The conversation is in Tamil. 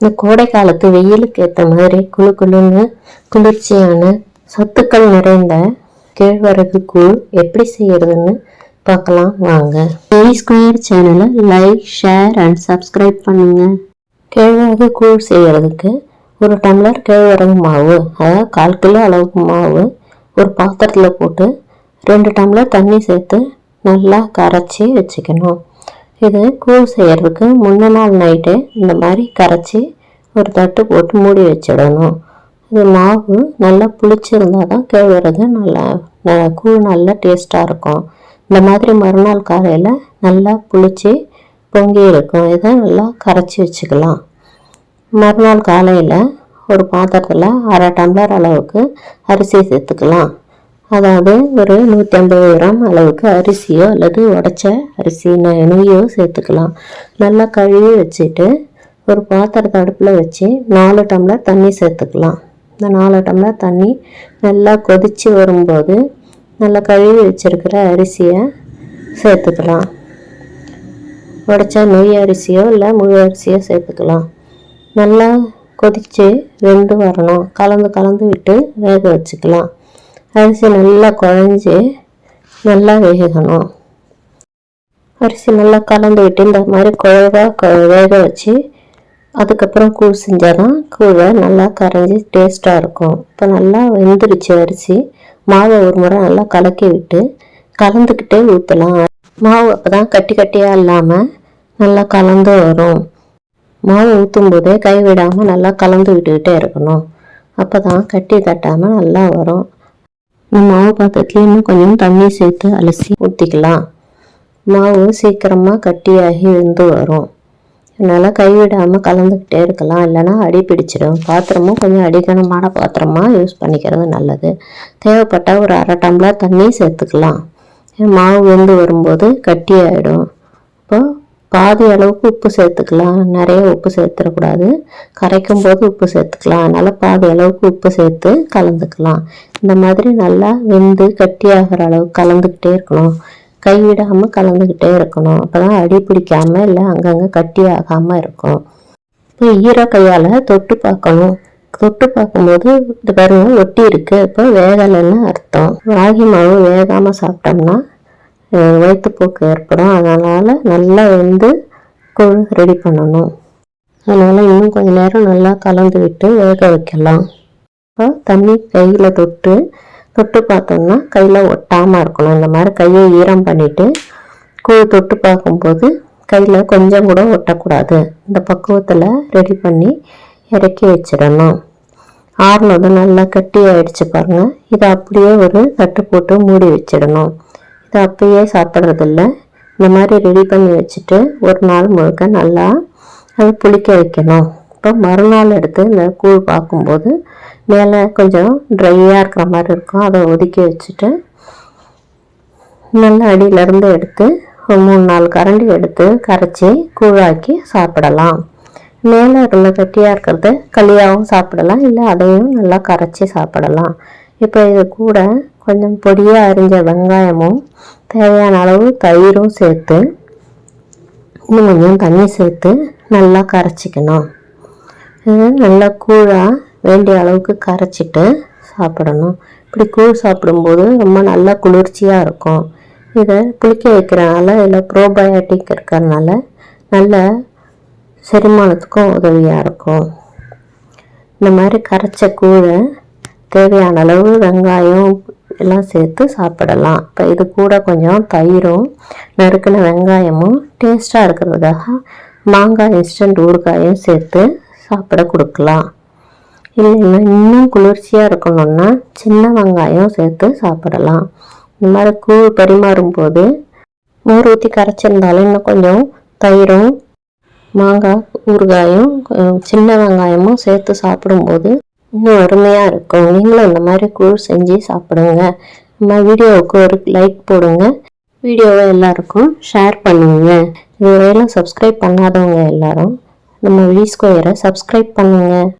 இந்த கோடை காலத்து வெயிலுக்கு ஏற்ற மாதிரி குழு குழுன்னு குளிர்ச்சியான சத்துக்கள் நிறைந்த கேழ்வரகு கூழ் எப்படி செய்யறதுன்னு பார்க்கலாம் வாங்க. ஏ ஸ்கொயர் சேனலை லைக் ஷேர் அண்ட் சப்ஸ்கிரைப் பண்ணுங்க. கேழ்வரகு கூழ் செய்யறதுக்கு ஒரு டம்ளர் கேழ்வரகு மாவு அதாவது கால் கிலோ அளவுக்கு மாவு ஒரு பாத்திரத்தில் போட்டு ரெண்டு டம்ளர் தண்ணி சேர்த்து நல்லா கரைச்சி வச்சுக்கணும். இது கூழ் செய்கிறதுக்கு முன்ன நாள் நைட்டு இந்த மாதிரி கரைச்சி ஒரு தட்டு போட்டு மூடி வச்சிடணும். இது மாவு நல்லா புளிச்சிருந்தால் தான் கேழ்வரகு நல்லா ந- கூழ் நல்லா டேஸ்ட்டாக இருக்கும். இந்த மாதிரி மறுநாள் காலையில் நல்லா புளிச்சு பொங்கி இருக்கும். இதை நல்லா கரைச்சி வச்சுக்கலாம். மறுநாள் காலையில் ஒரு பாத்திரத்தில் அரை டம்ளர் அளவுக்கு அரிசி சேர்த்துக்கலாம். அதாவது ஒரு நூற்றி ஐம்பது கிராம் அளவுக்கு அரிசியோ அல்லது உடச்ச அரிசி நெ- நெய்யோ சேர்த்துக்கலாம். நல்லா கழுவி வச்சுட்டு ஒரு பாத்திரத்தை அடுப்பில் வச்சு நாலு டம்ளர் தண்ணி சேர்த்துக்கலாம். இந்த நாலு டம்ளர் தண்ணி நல்லா கொதித்து வரும்போது நல்லா கழுவி வச்சிருக்கிற அரிசியை சேர்த்துக்கலாம். உடைச்ச நெய் அரிசியோ இல்லை முழு அரிசியோ சேர்த்துக்கலாம். நல்லா கொதித்து வெந்து வரணும். கலந்து கலந்து விட்டு வேக வச்சுக்கலாம். அரிசி நல்லா குழஞ்சி நல்லா வேகணும். அரிசி நல்லா கலந்து விட்டு இந்த மாதிரி குழவா வேக வச்சு அதுக்கப்புறம் கூழ் செஞ்சால் தான் கூழை நல்லா கரைஞ்சி டேஸ்ட்டாக இருக்கும். இப்போ நல்லா வெந்துருச்சு அரிசி. மாவை ஒரு முறை நல்லா கலக்கி விட்டு கலந்துக்கிட்டே ஊற்றலாம் மாவு அப்போ தான் கட்டி கட்டியாக இல்லாமல் நல்லா கலந்து வரும். மாவு ஊற்றும் போதே கை விடாமல் நல்லா கலந்து விட்டுக்கிட்டே இருக்கணும். அப்போ தான் கட்டி தட்டாமல் நல்லா வரும். இந்த மாவு பாத்திரத்துல இன்னும் கொஞ்சம் தண்ணி சேர்த்து அலசி ஊற்றிக்கலாம் மாவு சீக்கிரமாக கட்டியாகி இருந்து வரும். அதனால் கைவிடாமல் கலந்துக்கிட்டே இருக்கலாம். இல்லைன்னா அடி பிடிச்சிடும். பாத்திரமும் கொஞ்சம் அடிக்கணமான பாத்திரமாக யூஸ் பண்ணிக்கிறது நல்லது. தேவைப்பட்டால் ஒரு அரை டம்ளர் தண்ணி சேர்த்துக்கலாம். மாவு வெந்து வரும்போது கட்டி ஆகிடும் பாதி அளவுக்கு உப்பு சேர்த்துக்கலாம். நிறைய உப்பு சேர்த்துடக்கூடாது. கரைக்கும் போது உப்பு சேர்த்துக்கலாம். அதனால் பாதி அளவுக்கு உப்பு சேர்த்து கலந்துக்கலாம். இந்த மாதிரி நல்லா வெந்து கட்டியாகிற அளவுக்கு கலந்துக்கிட்டே இருக்கணும். கைவிடாமல் கலந்துக்கிட்டே இருக்கணும். அப்போ தான் அடி பிடிக்காமல் இல்லை அங்கங்கே கட்டி ஆகாமல் இருக்கும். இப்போ ஈர கையால் தொட்டு பார்க்கணும். தொட்டு பார்க்கும்போது இது பருவம் ஒட்டி இருக்குது இப்போ வேகலைன்னு அர்த்தம். ராகி மாவு வேகாமல் சாப்பிட்டோம்னா வயிற்றுப்போக்கு ஏற்படும். அதனால் நல்லா வந்து கொழு ரெடி பண்ணணும். அதனால் இன்னும் கொஞ்ச நேரம் நல்லா கலந்து விட்டு வேக வைக்கலாம். இப்போ தண்ணி கையில் தொட்டு தொட்டு பார்த்தோம்னா கையில் ஒட்டாமல் இருக்கணும். இந்த மாதிரி கையை ஈரம் பண்ணிவிட்டு கூழ் தொட்டு பார்க்கும்போது கையில் கொஞ்சம் கூட ஒட்டக்கூடாது. இந்த பக்குவத்தில் ரெடி பண்ணி இறக்கி வச்சிடணும். ஆறுனதும் நல்லா கட்டி ஆயிடுச்சு பாருங்கள் இதை அப்படியே ஒரு தட்டு போட்டு மூடி வச்சிடணும். இதை சாப்பிட்றதில்ல. இந்த மாதிரி ரெடி பண்ணி வச்சுட்டு ஒரு நாள் முழுக்க நல்லா அது புளிக்க வைக்கணும். இப்போ மறுநாள் எடுத்து இந்த கூழ் பார்க்கும்போது மேலே கொஞ்சம் ட்ரையாக இருக்கிற மாதிரி இருக்கும். அதை ஒதுக்கி வச்சுட்டு நல்லா அடியிலேருந்து எடுத்து ஒரு மூணு நாலு கரண்டி எடுத்து கரைச்சி கூழாக்கி சாப்பிடலாம். மேலே இருந்த கட்டியாக இருக்கிறத களியாகவும் சாப்பிடலாம். இல்லை அதையும் நல்லா கரைச்சி சாப்பிடலாம். இப்போ இது கூட கொஞ்சம் பொடியாக அரிஞ்ச வெங்காயமும் தேவையான அளவு தயிரும் சேர்த்து இன்னும் கொஞ்சம் தண்ணி சேர்த்து நல்லா கரைச்சிக்கணும். இது நல்லா கூழாக வேண்டிய அளவுக்கு கரைச்சிட்டு சாப்பிடணும். இப்படி கூழ் சாப்பிடும்போது ரொம்ப நல்லா குளிர்ச்சியாக இருக்கும். இதை புளிக்க வைக்கிறனால இதில் ப்ரோபயோட்டிக் இருக்கிறதுனால நல்ல செரிமானத்துக்கும் உதவியாக இருக்கும். இந்த மாதிரி கரைச்ச கூழை தேவையான அளவு வெங்காயம் எல்லாம் சேர்த்து சாப்பிடலாம். இப்போ இது கூட கொஞ்சம் தயிரும் நறுக்கின வெங்காயமும் டேஸ்ட்டாக இருக்கிறதுக்காக மாங்காய் இன்ஸ்டன்ட் ஊறுகாயும் சேர்த்து சாப்பிட கொடுக்கலாம். இல்லைன்னா இன்னும் குளிர்ச்சியாக இருக்கணும்னா சின்ன வெங்காயம் சேர்த்து சாப்பிடலாம். இந்த மாதிரி கூழ் பரிமாறும் போது மோர் ஊற்றி கரைச்சிருந்தாலும் இன்னும் கொஞ்சம் தயிரும் மாங்காய் ஊறுகாயும் சின்ன வெங்காயமும் சேர்த்து சாப்பிடும்போது இன்னும் அருமையாக இருக்கும். நீங்களும் இந்த மாதிரி கூழ் செஞ்சு சாப்பிடுங்க. நம்ம வீடியோவுக்கு ஒரு லைக் போடுங்க. வீடியோவை எல்லாருக்கும் ஷேர் பண்ணுங்க. இதுவரையிலும் சப்ஸ்கிரைப் பண்ணாதவங்க எல்லாரும் நம்ம வி ஸ்கொயரை சப்ஸ்கிரைப் பண்ணுங்கள்